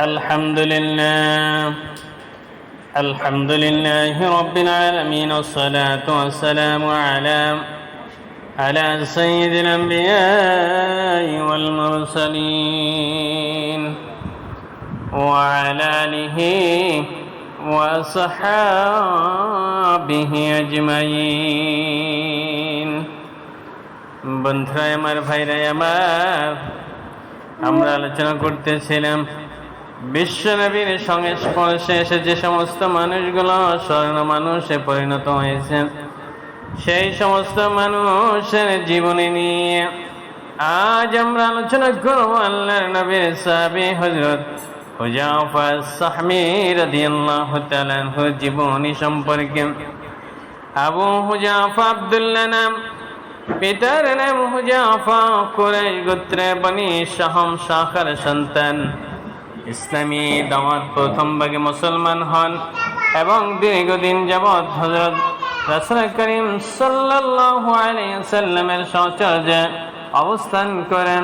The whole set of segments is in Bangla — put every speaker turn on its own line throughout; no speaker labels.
الحمد لله الحمد لله رب العالمين والصلاة والسلام على على سيد الأنبياء والمرسلين وعلى آله وصحابه أجمعين বন্ধুরা আমার ভাইরাই আমার আমরা আলোচনা করতেছিলাম বিশ্বনবীর সংস্পর্শে এসে যে সমস্ত মানুষগুলো স্বর্ণ মানুষে পরিণত হয়েছে সেই সমস্ত মানুষের জীবনী নিয়ে আজ আমরা আলোচনা করব আল্লাহর নবীর সাহাবী হজরত হুজাফা সাহমি তাআলা জীবনী সম্পর্কে। আবু হুজাফা আব্দুল্লাহ নাম, পিতার নাম হুজাফা কুরাইশ গোত্রে বনি শাহম শাখার সন্তান। ইসলামী দাওয়াত প্রথম ভাগে মুসলমান হন এবং দীর্ঘদিন যাবৎ হজরত রাসূল করিম সাল্লামের সহচর্যে অবস্থান করেন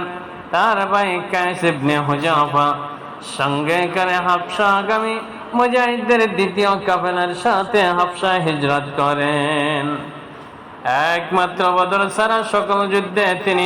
তার ভাই কায়েস ইবনে হুজাফা। সঙ্গে করে হাফসা আগামী মুজাহিদদের দ্বিতীয় কাফেলার সাথে হাফসা হিজরত করেন। একমাত্র বদর সারা সকল যুদ্ধে তিনি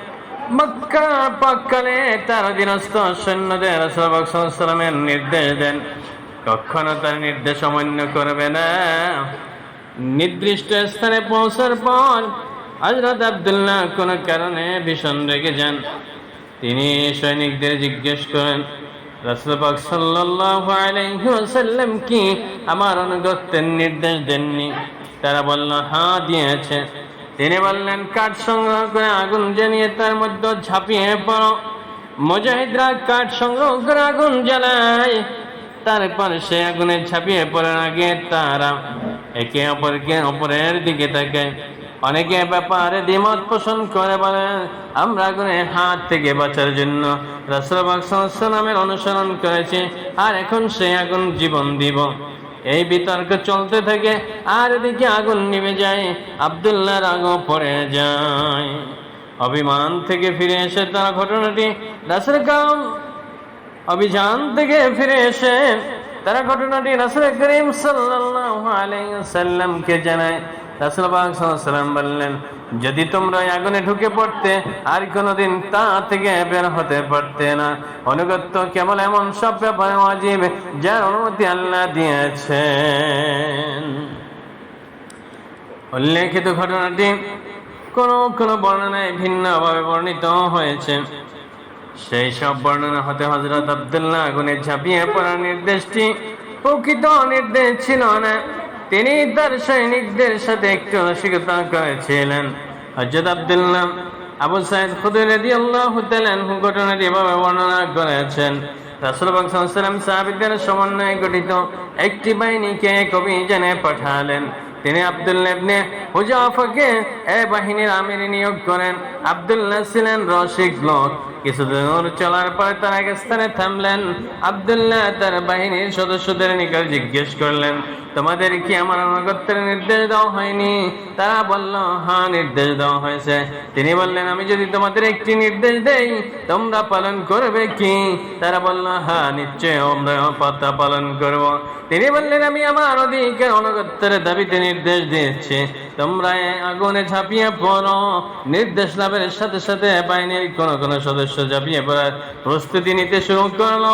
মক্কা পাককালে তার অধীনস্থ সৈন্যদের রসুলামের নির্দেশ দেন। কখনো তার নির্দেশ অমান্য করবে না। নির্দিষ্ট স্থানে পৌঁছার পর হজরত আবদুল্লাহ কোনো কারণে ভীষণ রেগে যান। তিনি সৈনিকদের জিজ্ঞেস করেন রসুলবাক সাল্লাহ আলাইসাল্লাম কি আমার অনুগত্যের নির্দেশ দেননি? তারা বলল হ্যাঁ দিয়েছে। তিনি বললেন, কাঠ সংগ্রহ করে আগুন জ্বালিয়ে তার মধ্যে ঝাঁপিয়ে পড়ো। মুজাহিদরা কাঠ সংগ্রহ করে আগুন জ্বালায়। তারপর সে আগুনে ঝাঁপিয়ে পড়ার আগে তারা একে অপরকে অপরের দিকে তাকায়। অনেকে ব্যাপারে দ্বিমত পোষণ করে বলে, আমরা আগুনের হাত থেকে বাঁচার জন্য রাসুলামের অনুসরণ করেছি, আর এখন সে আগুন জীবন দিব। এই বিতর্ক চলতে থাকে, আর এদিকে আগুন নিভে যায়, আবদুল্লাহর আগুন পড়ে যায়। অভিমান থেকে ফিরে এসে তারা ঘটনাটি রাসুল কাম অভিযান থেকে ফিরে এসে তারা ঘটনাটি রাসুল করিম সাল্লাল্লাহু আলাই সাল্লামকে জানায়। বললেন, যদি তোমরা আগুনে ঢুকে পড়তে, আর কোনোদিন তা থেকে বের হতে পারতে না। অনুগত্য কেবল এমন সব ব্যাপারে অজীব যার অনুমতি আল্লাহ দিয়েছেন। উল্লেখিত ঘটনাটি কোনো কোনো বর্ণনায় ভিন্নভাবে বর্ণিত হয়েছে। সেই সব বর্ণনা হতে হজরত আবদুল্লাহ আগুনে ঝাঁপিয়ে পড়ার নির্দেশটি প্রকৃত নির্দেশ ছিল না। তিনি তার সৈনিকদের সাথে একটু রসিকতা করেছিলেন। হজরত আবদুল্লাহ আবু সাইদ খুদুর রাদিয়াল্লাহু তাআলা ঘটনাটি এভাবে বর্ণনা করেছেন। রাসূল সাল্লাল্লাহু সাহাবীদের সমন্বয়ে গঠিত একটি বাহিনীকে পাঠালেন। তিনি এ বাহিনীর নিয়োগ করেন। আবদুল্লাহ ছিলেন রসিক লোক। কিছু দূর চলার পর তার এক স্থানে থামলেন। আবদুল্লাহ তার বাহিনীর সদস্যদের নিকট জিজ্ঞেস করলেন, তোমাদের কি আমার অনুগত্যের নির্দেশ দেওয়া হয়নি? তারা বলল হ্যাঁ নির্দেশ দেওয়া হয়েছে। তিনি বললেন, আমি যদি তোমাদের একটি নির্দেশ দেই, তোমরা পালন করবে কি? তারা বলল হ্যাঁ নিশ্চয় আমরা পাতা পালন করব। তিনি বললেন, আমি আমার অধিকার অনুগত্যের দাবিতে নির্দেশ দিয়েছি। তোমরা আগুনে ঝাঁপিয়ে পড়ো। নির্দেশ লাভের সাথে সাথে বাহিনীর কোন কোন সদস্য পড়ার প্রস্তুতি নিতে শুরু করল।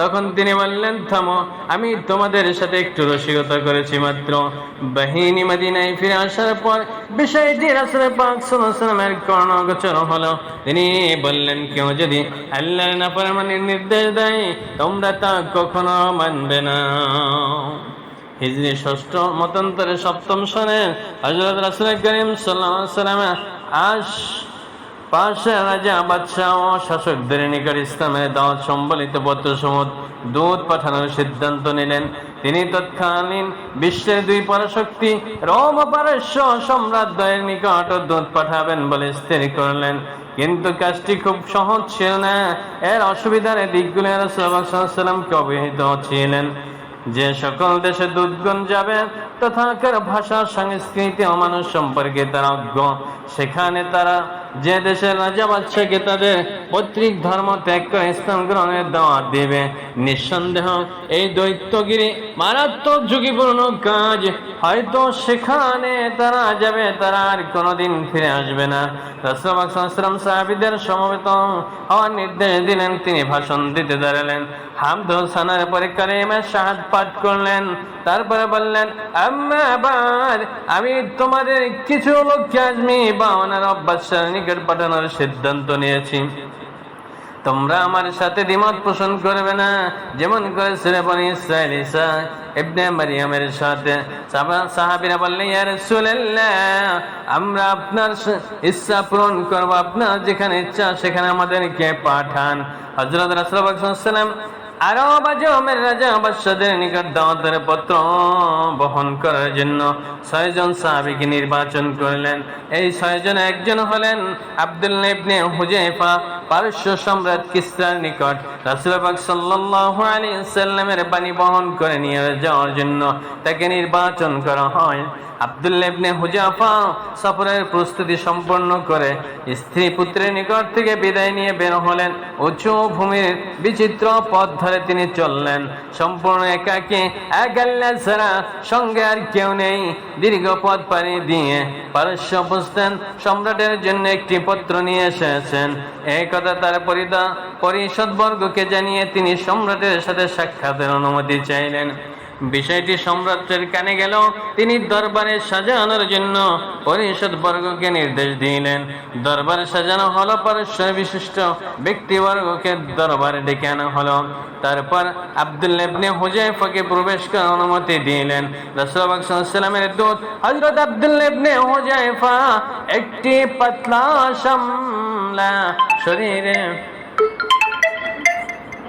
তখন তিনি বললেন, থামো, আমি তোমাদের সাথে একটু রসিকতা করেছি মাত্র। বাহিনী মাদিনায় ফিরে আসার পর বিষয়টি পাক কর্ণগোচর হলো। তিনি বললেন, কেউ যদি নির্দেশ দেয়, তোমরা তা কখনো মানবে না। হিজরি ষষ্ঠ মতান্তরে সপ্তম সনে হজরত রাসুল করিম সাল্লাম আশ পাশে রাজা বাদশাহ ও শাসকদের নিকট সম্বলিত দূত পাঠানোর সিদ্ধান্ত নিলেন। তিনি বিশ্বের দুই নিকট দূত পাঠাবেন বলে স্থির করলেন। কিন্তু কাজটি খুব সহজ ছিল না। এর অসুবিধার দিকগুলি অবহিত ছিলেন। যে সকল দেশে দুধগণ যাবে তথাকার ভাষা, সংস্কৃতি ও মানুষ সম্পর্কে তারা অজ্ঞ। সেখানে তারা যে দেশের রাজা বাদশাকে তাদের পৈতৃক ধর্ম ত্যাগ করে ইসলাম গ্রহণের দাওয়াত দিবে। নিঃসন্দেহ এই দৈত্যগিরি মারাত্মক ঝুঁকিপূর্ণ কাজ। হয়তো সেখানে তারা যাবে, তারা আর কোনোদিন ফিরে আসবে না। রাসুলাম সাহাবিদের সমবেত হওয়ার নির্দেশ দিলেন, তিনি ভাষণ দিতে দাঁড়ালেন। হামদ হোসানের পরে কালেমা শাহাদ পাঠ করলেন। তারপরে বললেন আম্মাবাদ আমি তোমাদের কিছু লোককে আজমি বা ওনার অভ্যাসের নিকট পাঠানোর সিদ্ধান্ত নিয়েছি। তোমরা আমার সাথে দ্বিমত পোষণ করবে না, যেমন করেছিল বনি ইসরাইল ঈসা ইবনে মারিয়ামের সাথে। সাহাবা- সাহাবীরা বললেন, ইয়া রাসূলুল্লাহ, আমরা আপনার ইচ্ছা পূরণ করব, আপনার যেখানে ইচ্ছা সেখানে আমাদেরকে পাঠান। হযরত রাসূলুল্লাহ সাল্লাল্লাহু রাজা নিকট পত্র বহন করার জন্য ছয়জন নির্বাচন করলেন। এই ছয়জন একজন হলেন আব্দুল্লাহ ইবনে হুজাইফা পারস্য সম্রাট কিসরার নিকট। রাসূল পাক সাল্লাল্লাহু আলাইহি সাল্লামের বাণী বহন করে নিয়ে যাওয়ার জন্য তাকে নির্বাচন করা হয়। আব্দুল্লাহ ইবনে হুজাফা সফরের প্রস্তুতি সম্পন্ন করে স্ত্রী পুত্রের নিকট থেকে বিদায় নিয়ে বের হলেন। উঁচু ভূমির বিচিত্র পথ ধরে তিনি চললেন। সম্পূর্ণ একাকে, এক আল্লাহ ছাড়া সঙ্গে আর কেউ নেই। দীর্ঘ পথ পাড়ি দিয়ে পারস্য উপস্থান সম্রাটের জন্য একটি পত্র নিয়ে এসেছেন। এই কথা তার পরিদা পরিষদ বর্গকে জানিয়ে তিনি সম্রাটের সাথে সাক্ষাতের অনুমতি চাইলেন। বিষয়টি সম্রাটের কানে গেল তিনি দরবারে সাজানোর জন্য পরিষদ বর্গকে নির্দেশ দিলেন। দরবারে সাজানো হলো পরশ্বর বিশিষ্ট ব্যক্তিবর্গকে দরবারে ডেকে আনা হলো। তারপর আব্দুল্লাহ ইবনে হুজাইফাকে প্রবেশ করার অনুমতি দিলেন। ওয়াসাল্লামের দূত হযরত আব্দুল্লাহ ইবনে হুজাইফা একটি পাতলা শরীরে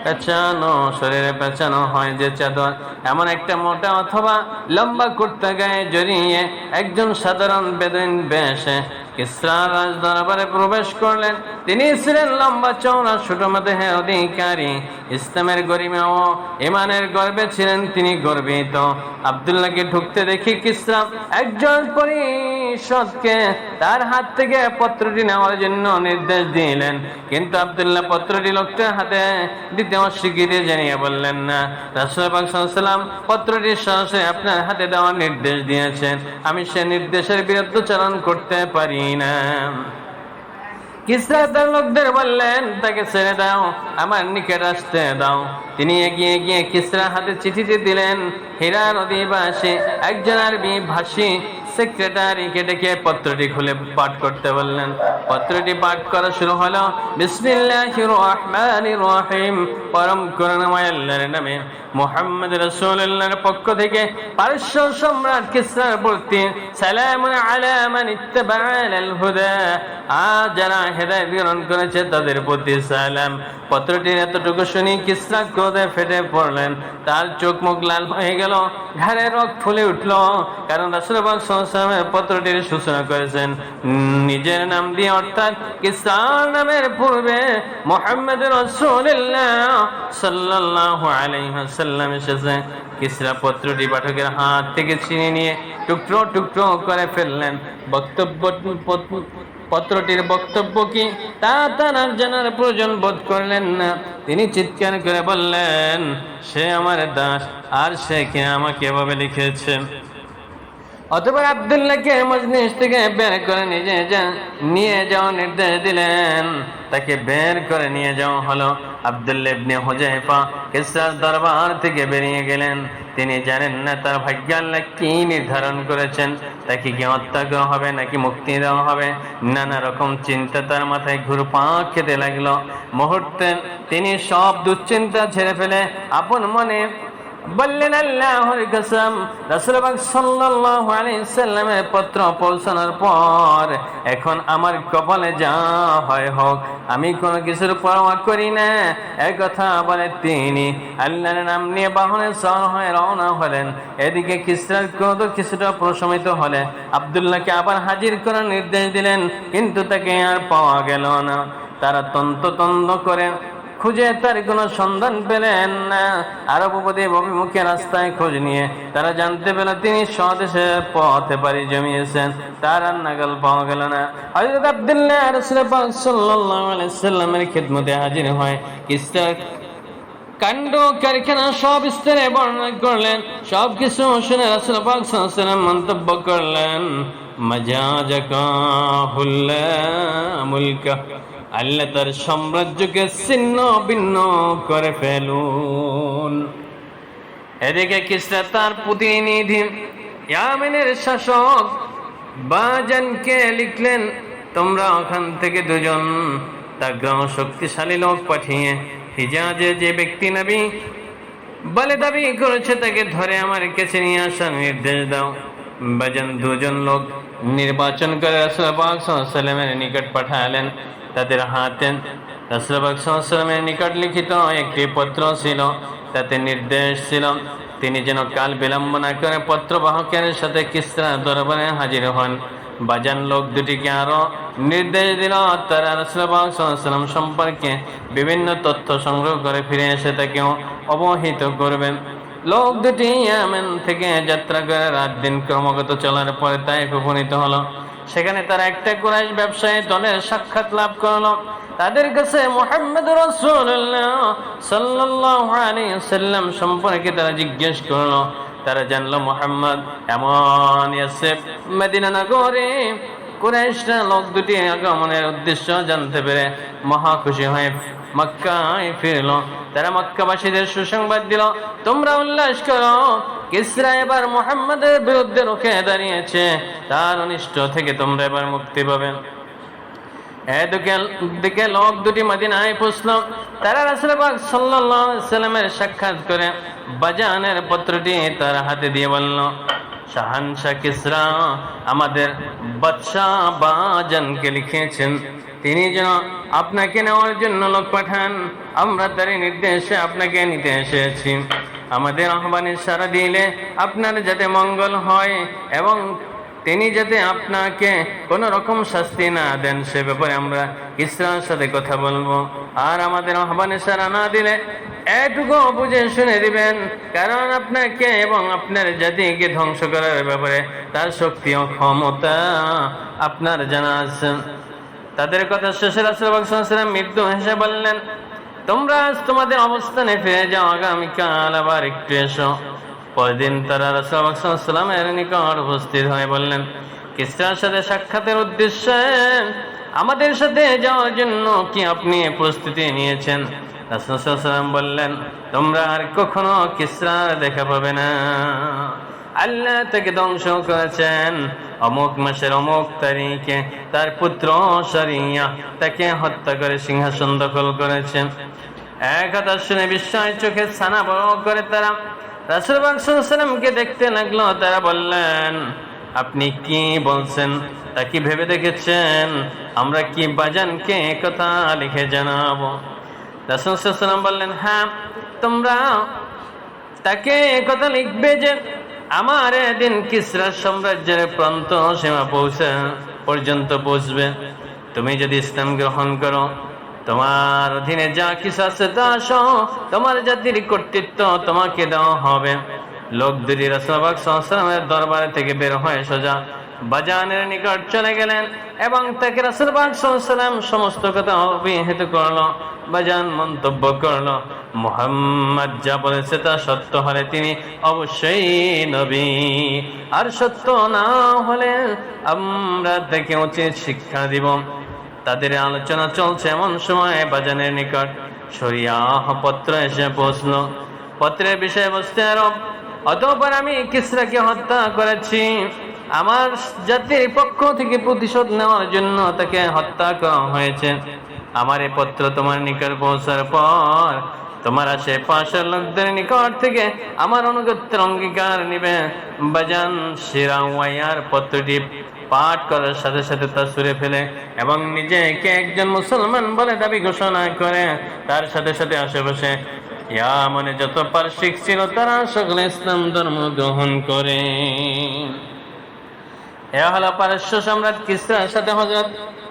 পেঁচানো, শরীরে পেঁচানো হয় যে চাদর। এমন একটা মোটা অথবা লম্বা কুর্তা গায়ে জড়িয়ে একজন সাধারণ বেদিন বেশে প্রবেশ করলেন। তিনি ছিলেন লম্বা চওড়া, ছোট দেহের অধিকারী। ইসলামের গরিমা ও ইমানের গর্বে ছিলেন তিনি গর্বিত। আব্দুল্লাহকে ঢুকতে দেখি কিসরা একজন পরিষদকে তার হাত থেকে পত্রটি নেওয়ার জন্য নির্দেশ দিলেন। কিন্তু আব্দুল্লাহ পত্রটি লোকটার হাতে দিতে অস্বীকৃতি জানিয়ে বললেন, না রাসুলাম পত্রটি সরাসরি আপনার হাতে দেওয়ার নির্দেশ দিয়েছেন। আমি সে নির্দেশের বিরুদ্ধচারণ করতে পারি না। কিসরা তার লোকদের বললেন, তাকে ছেড়ে দাও, আমার নিকট আসতে দাও। তিনি এগিয়ে গিয়ে কিসরা হাতে চিঠিটি দিলেন। হীরার অধিবাসী একজন আরবি ভাষী সেক্রেটারিকে ডেকে পত্রটি খুলে পাঠ করতে বললেন। পত্রটি পাঠ করা শুরু হলো, বিসমিল্লাহির রহমানির রহিম। পরম করুণাময় আল্লাহর নামে। মুহাম্মদ রাসূলুল্লাহর পক্ষ থেকে পারস্য সম্রাট কিসরার প্রতি সালামুন আলা মান ইত্তাবাআল হুদা। আজ যারা হেদায়েত গ্রহণ করেছে, তাদের প্রতি সালাম। পত্রটির এতটুকু শুনি কিসরা ক্রোধে ফেটে পড়লেন। তার চোখ মুখ লাল হয়ে গেল, ঘাড়ে রক ফুলে উঠল। কারণ রাসূলুল্লাহ পত্রটির সূচনা করেছেন। নিজের নাম দিয়ে অর্থাৎ কিসার নামের পূর্বে মোহাম্মদ রাসূলুল্লাহ সাল্লাল্লাহু আলাইহি ওয়াসাল্লাম এসেছে। কিসরা পত্রটি পাঠকের হাত থেকে ছিনিয়ে নিয়ে টুকরো টুকরো করে ফেললেন। বক্তব্য পত্রটির বক্তব্য কি? তা তার জানার প্রয়োজন বোধ করলেন না। তিনি চিৎকার করে বললেন, সে আমার দাস, আর সে কে আমাকে এভাবে লিখেছে? অতপর আবদুল্লাহকে মজলিস থেকে বের করে নিজে যান নিয়ে যাওয়ার নির্দেশ দিলেন, তাকে বের করে নিয়ে যাওয়া হলো। আবদুল্লাহ ইবনে হুজাইফা দরবার থেকে বেরিয়ে গেলেন। তিনি জানেন না তার ভাগ্য কি নির্ধারণ করেছেন, তাকে কি হত্যা করা হবে নাকি মুক্তি দেওয়া হবে। নানা রকম চিন্তা তার মাথায় ঘুরপাক খেতে লাগল। মুহূর্তে তিনি সব দুশ্চিন্তা ছেড়ে ফেলে আপন মনে বললেন, আল্লাহর কসম রাসূলুল্লাহ সাল্লাল্লাহু আলাইহি সাল্লামের পত্র পৌঁছানোর পর এখন আমার কপালে যা হয় হোক, আমি কোনো কিছুর পরোয়া করি না। এক কথা বলে তিনি আল্লাহর নাম নিয়ে বাহনে সর হয়ে রওনা হলেন। এদিকে খ্রিস্টান ক্রোধ কিছুটা প্রশমিত হলে আব্দুল্লাহকে আবার হাজির করার নির্দেশ দিলেন, কিন্তু তাকে আর পাওয়া গেল না। তারা তন্ত তন্ত করে খুঁজে তার কোনো সন্ধান পেলেন না। আরব উপদ্বীপ অভিমুখে রাস্তায় খোঁজ নিয়ে তারা জানতে পেল তিনি স্বদেশের পথে পাড়ি জমিয়েছেন। তার আর নাগাল পাওয়া গেল না। খিদমতে হাজির হয়। কিস্তার কাণ্ড, কারখানা সব স্তরে বর্ণনা করলেন। সব কিছু শুনে রাসূল পাক মন্তব্য করলেন মাজাজাকা হুল্লা মুলকা। আল্লাহ তার সাম্রাজ্যকে ছিন্ন ভিন্ন করে ফেলুন। এদিকে কিসরা তার প্রতিনিধি ইয়ামেনের শাসক বাজানকে লিখলেন, তোমরা ওখান থেকে দুজন তাগ্রাম শক্তিশালী লোক পাঠিয়ে হিজাজে যে ব্যক্তি নবী বলে দাবি করেছে তাকে ধরে আমার কাছে নিয়ে আসার নির্দেশ দাও। বাজান দুজন লোক নির্বাচন করে রাসূলুল্লাহ সাল্লামের নিকট পাঠালেন। তাদের হাতে রাসূলুল্লাহ সাল্লামের নিকট লিখিত একটি পত্র ছিল। তাতে নির্দেশ ছিল, তিনি যেন কাল বিলম্ব না করে পত্রবাহকের সাথে কিসরা দরবারে হাজির হন। বাজান লোক দুটিকে আরও নির্দেশ দিল, তারা রাসূলুল্লাহ সম্পর্কে বিভিন্ন তথ্য সংগ্রহ করে ফিরে এসে তাকেও অবহিত করবেন। লোক দুটি থেকে যাত্রা করে রাত দিন ক্রমাগত চলার পরে তাই উপনীত হলো। সেখানে তারা একটা কুরাইশ ব্যবসায়ী দলের সাক্ষাৎ লাভ করল। তাদের কাছে মোহাম্মদ রসুল্লাহ সাল্লাম সম্পর্কে তারা জিজ্ঞেস করল। তারা জানলো, মোহাম্মদ, এমন মদিনা নগরে কুরাইশরা লোক দুটি আগমনের উদ্দেশ্য জানতে পেরে মহা খুশি হয়ে। মক্কায় ফিরলো। তারা মক্কাবাসীদের সুসংবাদ দিল, তোমরা উল্লাস করো। কিসরা এবার মোহাম্মদের বিরুদ্ধে রুখে দাঁড়িয়েছে। তার অনিষ্ট থেকে তোমরা এবার মুক্তি পাবে। এদিকে, দিকে লোক দুটি মদিনায় পৌঁছল। তারা আলাইহি সাল্লামের সাক্ষাৎ করে বাজানের পত্রটি তার হাতে দিয়ে বলল, শাহানশাহ কিসরা আমাদের বাদশাহ বাজানকে লিখেছেন তিনি যেন আপনাকে নেওয়ার জন্য লোক পাঠান, আমরা তার নির্দেশে আপনাকে নিতে এসেছি। আমাদের আহ্বানে সারা দিলে আপনার যাতে মঙ্গল হয় এবং তিনি যাতে আপনাকে কোনো রকম শাস্তি না দেন, সে ব্যাপারে আমরা ইসরার সাথে কথা বলব। আর আমাদের আহ্বানে সারা না দিলে এটুকু বুঝে শুনে দিবেন, কারণ আপনাকে এবং আপনার জাতিকে ধ্বংস করার ব্যাপারে তার শক্তি ও ক্ষমতা আপনার জানা আছে। তাদের কথা শেষে রাসুলাম মৃত্যু হেসে বললেন, তোমরা আজ তোমাদের অবস্থানে ফিরে যাও, আগামীকাল আবার একটু এসো। পরদিন তারা রাসুলামের নিকট উপস্থিত হয়ে বললেন কিসরার সাথে সাক্ষাতের উদ্দেশ্যে আমাদের সাথে যাওয়ার জন্য কি আপনি প্রস্তুতি নিয়েছেন? রাসুলাম বললেন, তোমরা আর কখনো কিসরার দেখা পাবে না। আল্লাহ তাকে ধ্বংস করেছেন। অমুক মাসের অমুক তারিখে তার পুত্র সারিয়া তাকে হত্যা করে সিংহাসন দখল করেছেন। এক কথা শুনে বিস্ময় চোখে ছানা বড় করে তারা রাসুলবাকসাল্লামকে দেখতে লাগল, তারা বললেন, আপনি কি বলছেন? তা কি ভেবে দেখেছেন? আমরা কি বাজানকে কথা লিখে জানাব? রাসুলাম বললেন হ্যাঁ তোমরা তাকে কথা লিখবে যে আমার দিন কিসরা সাম্রাজ্যের প্রান্ত সীমা পৌঁছে পর্যন্ত পৌঁছবে তুমি যদি ইসলাম গ্রহণ করো, তোমার অধীনে যা কিছু আছে তা তোমার জাতির কর্তৃত্ব তোমাকে দেওয়া হবে। লোক দুটি রসবাক সহসালামের দরবারে থেকে বের হয়ে সোজা বাজানের নিকট চলে গেলেন এবং তাকে রাসুলবাগ সাল্লাম সমস্ত কথা অভিহিত করল। বাজান মন্তব্য করল, মোহাম্মদ যা বলেছে তা সত্য হলে তিনি অবশ্যই নবী। আর সত্য না হলে আমরা তাকে উচিত শিক্ষা দিব। তাদের আলোচনা চলছে এমন সময় বাজানের নিকট। সরিয়াহ পত্র এসে পৌঁছলো পত্রের বিষয়ে বিষয়বস্তু আরব অতঃপর আমি কিসরাকে হত্যা করেছি। আমার জাতির পক্ষ থেকে প্রতিশোধ নেওয়ার জন্য তাকে হত্যা করা হয়েছে। আমার এই পত্র তোমার নিকট পৌঁছার পর, তোমার আশেপাশের লোকদের নিকট থেকে আমার অনুগত্যের অঙ্গীকার নিবে। বাজান শিরাওয়াইয়ার পত্রটি পাঠ করার সাথে সাথে তা সুরে ফেলে এবং নিজে নিজেকে একজন মুসলমান বলে দাবি ঘোষণা করে। তার সাথে সাথে আশেপাশে ইয়া মানে যত পার্শ্বিক ছিল তারা সকলে ইসলাম ধর্ম গ্রহণ করে। এ হলো পারস্য সম্রাট কিসরার সাথে হযরত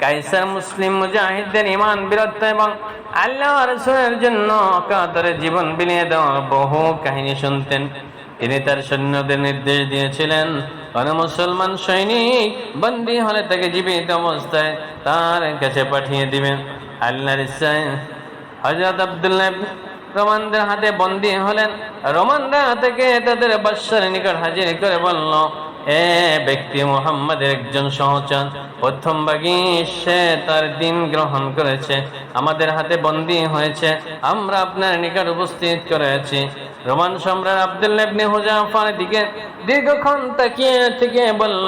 কাইসার মুসলিম মুজাহিদদের ইমান বীরত্ব এবং আল্লাহ রসুলের জন্য কাতরে জীবন বিলিয়ে দেওয়ার বহু কাহিনী শুনতেন। তিনি তার সৈন্যদের নির্দেশ দিয়েছিলেন, কোন মুসলমান সৈনিক বন্দী হলে তাকে জীবিত অবস্থায় তার কাছে পাঠিয়ে দিবেন। আল্লাহর ইচ্ছায় হজরত আবদুল্লাহ রোমানদের হাতে বন্দী হলেন। রোমানরা থেকে তাদের বাদশার নিকট হাজির করে বলল এ ব্যক্তি মোহাম্মদের একজন সহচর। প্রথম ভাগী সে তার দিন গ্রহণ করেছে। আমাদের হাতে বন্দী হয়েছে। আমরা আপনার নিকট উপস্থিত করেছি। রোমান সম্রাট আব্দুল্লাহ ইবনে হুজাফার দিকে দীর্ঘক্ষণ তাকিয়ে থেকে বলল,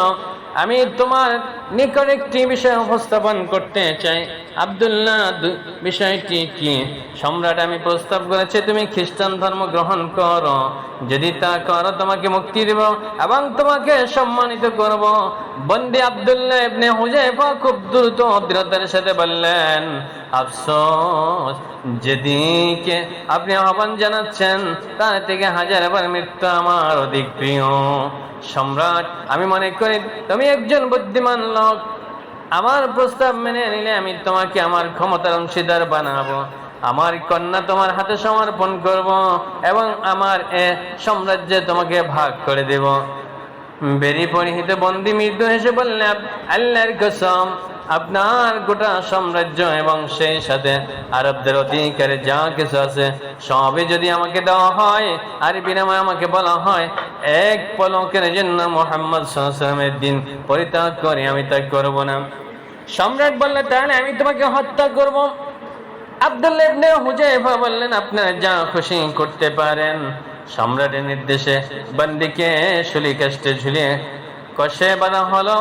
আমি তোমার নিকট একটি বিষয় উপস্থাপন করতে চাই। আব্দুল্লাহ বিষয়টি কি? সম্রাট, আমি প্রস্তাব করেছি, তুমি খ্রিস্টান ধর্ম গ্রহণ করো। যদি তা করো, তোমাকে মুক্তি দেব এবং তোমাকে সম্মানিত করব। বন্দি আব্দুল্লাহ ইবনে হুজাইফা খুব দ্রুত দৃঢ়তার সাথে বললেন, আফসোস, যেদিকে আপনি আহ্বান জানাচ্ছেন, তার থেকে হাজারবার মৃত্যু আমার অধিক প্রিয়। সম্রাট, আমি মনে করি তুমি একজন বুদ্ধিমান লোক, আমার প্রস্তাব মেনে নিলে আমি তোমাকে আমার ক্ষমতার অংশীদার বানাবো। আমার কন্যা তোমার হাতে সমর্পণ করব এবং আমার এ সাম্রাজ্যে তোমাকে ভাগ করে দেব। বেরি পরিহিত বন্দি মৃত্যু হেসে বললেন আল্লাহর কসম আপনার গোটা সাম্রাজ্য এবং সেই সাথে আরবদের অধিকারে যা কিছু আছে, সবই যদি আমাকে দেওয়া হয়, আর বিনিময়ে আমাকে বলা হয়, এক পলকের জন্য মোহাম্মদ সাল্লামের দিন পরিত্যাগ করে আমি তা করব না। সম্রাট বললে, তাহলে আমি তোমাকে হত্যা করব। বললেন যা খুশি করতে পারেন। সম্রাটের নির্দেশে বন্দিকে শুলি কাষ্টে ঝুলিয়ে কষে বাঁধা হলো।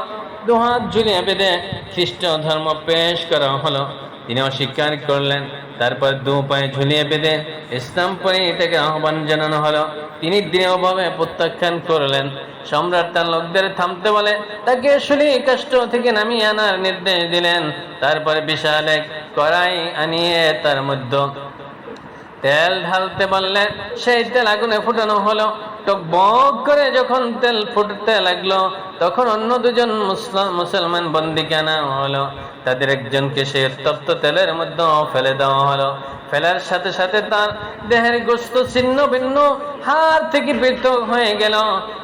দুহাত ঝুলিয়ে বেঁধে খ্রিস্ট ধর্ম পেশ করা হলো। তিনি অস্বীকার করলেন। তারপর দু পায়ে ঝুলিয়ে বেঁধে ইসলাম পরে এটাকে আহ্বান জানানো হলো। তিনি দৃঢ়ভাবে প্রত্যাখ্যান করলেন। সম্রাট তার লোকদের থামতে বলে, তাকে শুলি কষ্ট থেকে নামিয়ে আনার নির্দেশ দিলেন। তারপরে বিশাল এক কড়াই আনিয়ে তার মধ্যে তেল ঢালতে বললেন, সেই তেল আগুনে ফুটানো হলো। টক বক করে যখন তেল ফুটতে লাগল, তখন অন্য দুজন মুসলমান বন্দিকে আনা হলো। তাদের একজনকে সেই উত্তপ্ত তেলের মধ্যে ফেলে দেওয়া হলো। ফেলার সাথে সাথে তার দেহের গোস্ত ছিন্ন ভিন্ন হাত থেকে পৃথক হয়ে গেল।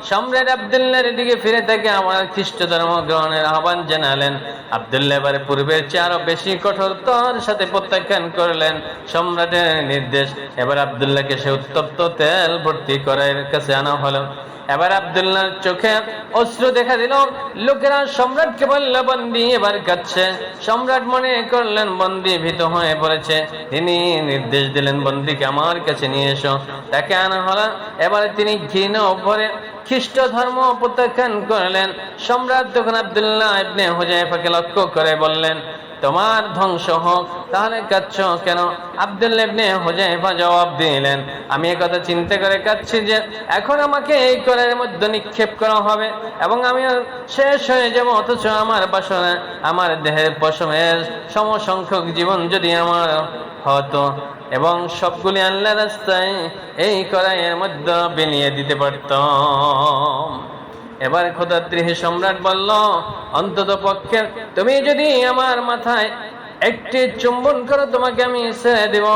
সম্রাট আবদুল্লাহর দিকে ফিরে থেকে আমার খ্রিস্ট ধর্ম গ্রহণের আহ্বান জানালেন। আবদুল্লাহ এবারে পূর্বের চেয়ে আরও বেশি কঠোরতার সাথে প্রত্যাখ্যান করলেন। সম্রাটের নির্দেশ, এবার আবদুল্লাহকে সে উত্তপ্ত তেল ভর্তি করার কাছে আনা হলো। এবার আবদুল্লাহর চোখে অশ্রু দেখা দিল। লোকেরা সম্রাটকে বলল, বন্দি এবার কাচ্ছে সম্রাট মনে করলেন, বন্দি ভীত হয়ে পড়েছে। তিনি নির্দেশ দিলেন, বন্দিকে আমার কাছে নিয়ে এসো। তাকে আনা হলো। এবারে তিনি ঘৃণ উপরে খ্রিস্ট ধর্ম প্রত্যাখ্যান করলেন। সম্রাট তখন আবদুল্লাহ ইবনে হুজাইফাকে লক্ষ্য করে বললেন তোমার ধ্বংস হোক। তাহলে কাচ্ছ কেন? আব্দুল্লাহ ইবনে হুজাইফা জবাব দিলেন, আমি কথা চিন্তা করে কাচ্ছি যে এখন আমাকে এই কলের মধ্যে নিক্ষেপ করা হবে এবং আমি শেষ হয়ে যাব, অথচ আমার বাসনে, আমার দেহের পশমের সমসংখ্যক জীবন যদি আমার হতো এবং সবগুলি আল্লাহ রাস্তায় এই কড়াইয়ের মধ্যে বিলিয়ে দিতে পারতাম। এবার খোদাদ্রীহী সম্রাট বলল, অন্তত পক্ষে তুমি যদি আমার মাথায় একটি চুম্বন করো, তোমাকে আমি ছেড়ে দেব।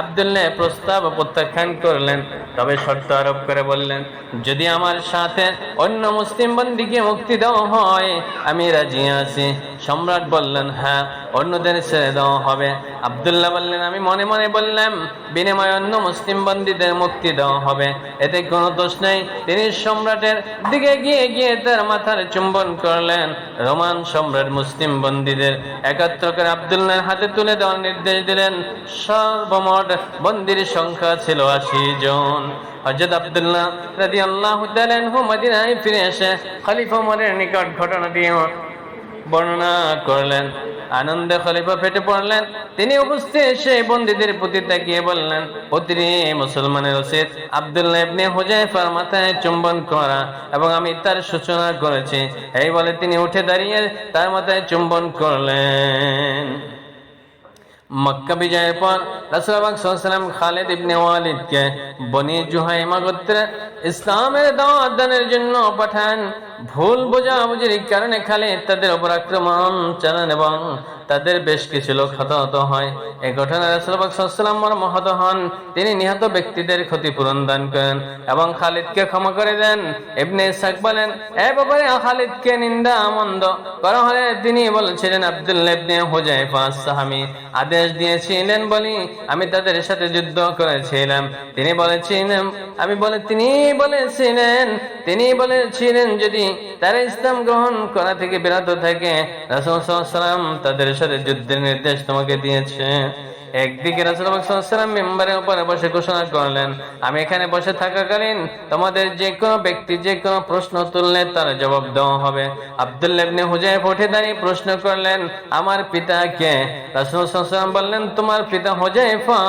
আবদুল্লাহ প্রস্তাব প্রত্যাখ্যান করলেন। তবে শর্ত আরোপ করে বললেন, যদি আমার সাথে অন্য মুসলিম বন্দিকে মুক্তি দেওয়া হয়, আমি রাজি আছি। সম্রাট বললেন হ্যাঁ অন্যদের ছেড়ে দেওয়া হবে। আবদুল্লাহ বললেন, আমি মনে মনে বললাম, বিনিময়ে অন্য মুসলিম বন্দীদের মুক্তি দেওয়া হবে। এতে কোনো দোষ নেই। তিনি সম্রাটের দিকে গিয়ে গিয়ে তার মাথার চুম্বন করলেন। রোমান সম্রাট মুসলিম বন্দীদের একাত্র করে আবদুল্লাহর হাতে তুলে দেওয়ার নির্দেশ দিলেন। সর্বমোট বন্দির সংখ্যা ছিল আশি জন। হজরত আব্দুল্লাহ রাদি আল্লাহ মদিনায় ফিরে এসে খলিফা উমরের নিকট ঘটনা দিয়ে বর্ণনা করলেন। আনন্দে খলিফা ফেটে পড়লেন। তিনি উপস্থিত এসে বন্দীদের প্রতি তাকিয়ে বললেন প্রতিটি মুসলমানের উচিত আব্দুল্লাহ ইবনে হুজাইফার মাথায় চুম্বন করা এবং আমি তার সূচনা করেছি। এই বলে তিনি উঠে দাঁড়িয়ে তার মাথায় চুম্বন করলেন। মক্কা বিজয়ের পর খালেদ খালিদ ইবনে ওয়ালিদকে বনি জুহাইমা গোত্রে ইসলামের দাওয়াত দানের জন্য পাঠান। ভুল বোঝাবুঝির কারণে খালেদ তাদের উপর আক্রমণ চালান এবং তাদের বেশ কিছু লোক হতাহত হয়। এই ঘটনায় রাসূলুল্লাহ সাল্লাল্লাহু মহত হন। তিনি নিহত ব্যক্তিদের ক্ষতিপূরণ দান করেন এবং খালিদকে ক্ষমা করে দেন। ইবনে ইসহাক বলেন, এ ব্যাপারে খালিদকে নিন্দা মন্দ। করা হলে তিনি বলেছিলেন আব্দুল্লাহ ইবনে হুজাইফা সাহামি আদেশ দিয়েছিলেন বলি, আমি তাদের সাথে যুদ্ধ করেছিলাম। তিনি বলেছিলেন, আমি বলে, তিনি বলেছিলেন তিনি বলেছিলেন, যদি তারা ইসলাম গ্রহণ করা থেকে বিরত থাকে, রাসূল সাল্লাম তাদের সাথে যুদ্ধের নির্দেশ তোমাকে দিয়েছে। একদিকে রাসুলাম মেম্বারের উপরে বসে ঘোষণা করলেন, আমি এখানে বসে থাকাকালীন তোমাদের যে কোনো ব্যক্তি যে কোনো প্রশ্ন তুললে তার জবাব দেওয়া হবে। আব্দুল্লাবনে হুজাইফ উঠে দাঁড়িয়ে প্রশ্ন করলেন, আমার পিতা কে? রাসুলাম বললেন, তোমার পিতা হুজাইফা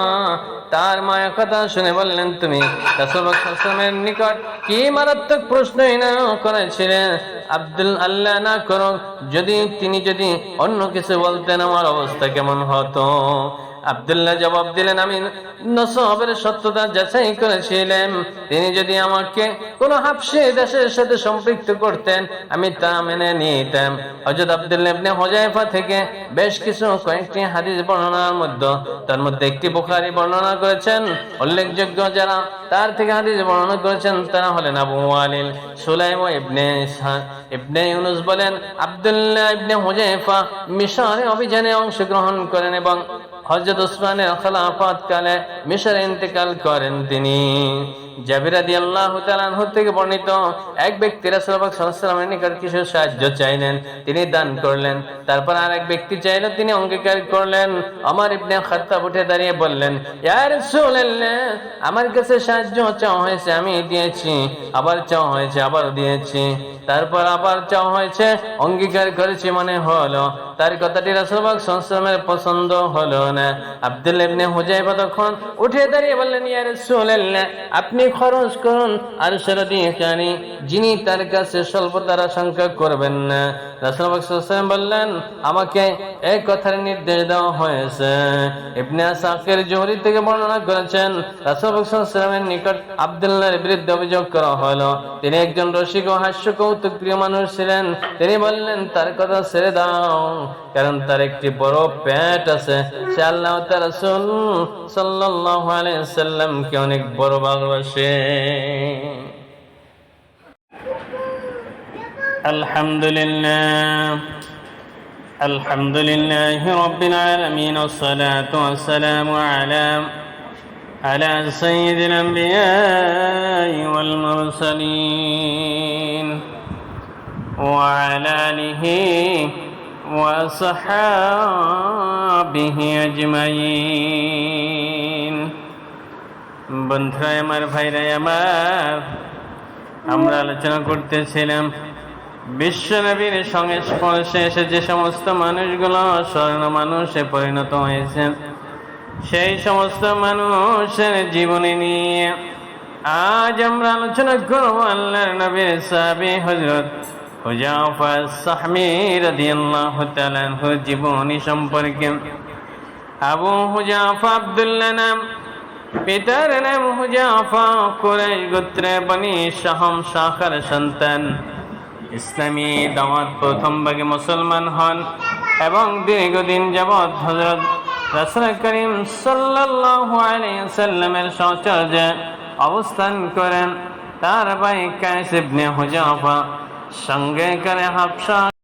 তার মায়ের কথা শুনে বললেন, তুমি রাসুলের নিকট কি মারাত্মক প্রশ্নই না করেছিলেন আব্দুল, আল্লাহ না করো যদি তিনি যদি অন্য কিছু বলতেন, আমার অবস্থা কেমন হতো? আব্দুল্লাহ জবাব দিলেন আমি নসবের সত্যতা যাচাই করেছিলেন। তিনি যদি আমাকে কোন হাফসে দেশের সাথে সম্পৃক্ত করতেন, আমি তা মেনে নিতাম। হজরত আব্দুল্লাহ হুজাইফা থেকে বেশ কিছু কয়েকটি হাদিস বর্ণনার মধ্যে, তার মধ্যে একটি বুখারী বর্ণনা করেছেন। উল্লেখযোগ্য যারা তার থেকে হাদিস বর্ণনা করেছেন, তারা হলেন আবু ওয়ালিল, সুলাইম ইবনে ইবনে ইউনুস বলেন, আব্দুল্লাহ ইবনে হুজাইফা মিশরে অভিযানে অংশগ্রহণ করেন এবং হজরত উসমানের খেলাফত কালে মিশরে ইন্তেকাল করেন তিনি। জাবিরাদি আল্লাহ তালানহ থেকে বর্ণিত এক ব্যক্তি রাসূলুল্লাহ সাল্লাল্লাহু নিকট কিছু সাহায্য চাইলেন, তিনি দান করলেন। তারপর আর এক ব্যক্তি চাইল, তিনি অঙ্গীকার করলেন। আমার ইবনে খাত্তাব উঠে দাঁড়িয়ে বললেন, ইয়া রাসূলুল্লাহ, আমার কাছে সাহায্য চাওয়া হয়েছে, আমি দিয়েছি। আবার চাওয়া হয়েছে, আবার দিয়েছি। তারপর আবার চাওয়া হয়েছে, অঙ্গীকার করেছি মনে হলো। তার কথাটি রাসূলুল্লাহ সাল্লাল্লাহু পছন্দ হলো না। আব্দুল ইবনে হুজাইফা তখন উঠে দাঁড়িয়ে বললেন, ইয়া রাসূলুল্লাহ, আপনি খরচ করুন আর সেরাদিকানি যিনি তার কাছে স্বল্পতার আশঙ্কা করবেন না। রাসূলুল্লাহ সাল্লাল্লাহু বললেন, আমাকে এই কথার নির্দেশ দেওয়া হয়েছে। ইবনে আসাকির জোহরি থেকে বর্ণনা করেছেন রাসূলুল্লাহ সাল্লাল্লাহু নিকট আব্দুল্লাহর বিরুদ্ধে অভিযোগ করা হলো। তিনি একজন রসিক ও হাস্য কৌতুক প্রিয় মানুষ ছিলেন। তিনি বললেন, তার কথা ছেড়ে দাও, কারণ তার একটি বড় পেট আছে, সে আল্লাহ তার রাসূল সাল্লাল্লাহু আলাইহি সাল্লামকে অনেক বড় ভালোবাসে আলহামদুলিল্লাহ الحمد لله رب العالمين والصلاة والسلام على على سيد الأنبياء والمرسلين وعلى آله وصحابه أجمعين বন্ধুরা আমার ভাইরা আমার আমরা আলোচনা করতেছিলাম বিশ্বনবীর সংস্পর্শে এসে যে সমস্ত মানুষগুলো স্বর্ণ মানুষে পরিণত হয়েছে সেই সমস্ত মানুষের জীবনী নিয়ে আজ আমরা আলোচনা করব আল্লাহর নবীর সাহাবী হযরত হুজাফা সাহমি রাদিয়াল্লাহু তাআলা জীবনী সম্পর্কে। আবু হুজাফা আব্দুল্লাহ নাম। পিতার নাম হুজাফা কুরাইশ গোত্রে বনি শাহম শাখার সন্তান। ইসলামী দাওয়াত প্রথম ভাগে মুসলমান হন এবং দীর্ঘদিন যাবৎ হজরত রাসূল করিম সাল্লাল্লাহু আলাইহি সাল্লামের সহচর্যে অবস্থান করেন। তার ভাই কায়েস ইবনে হুজাফা সঙ্গে করে হাফসা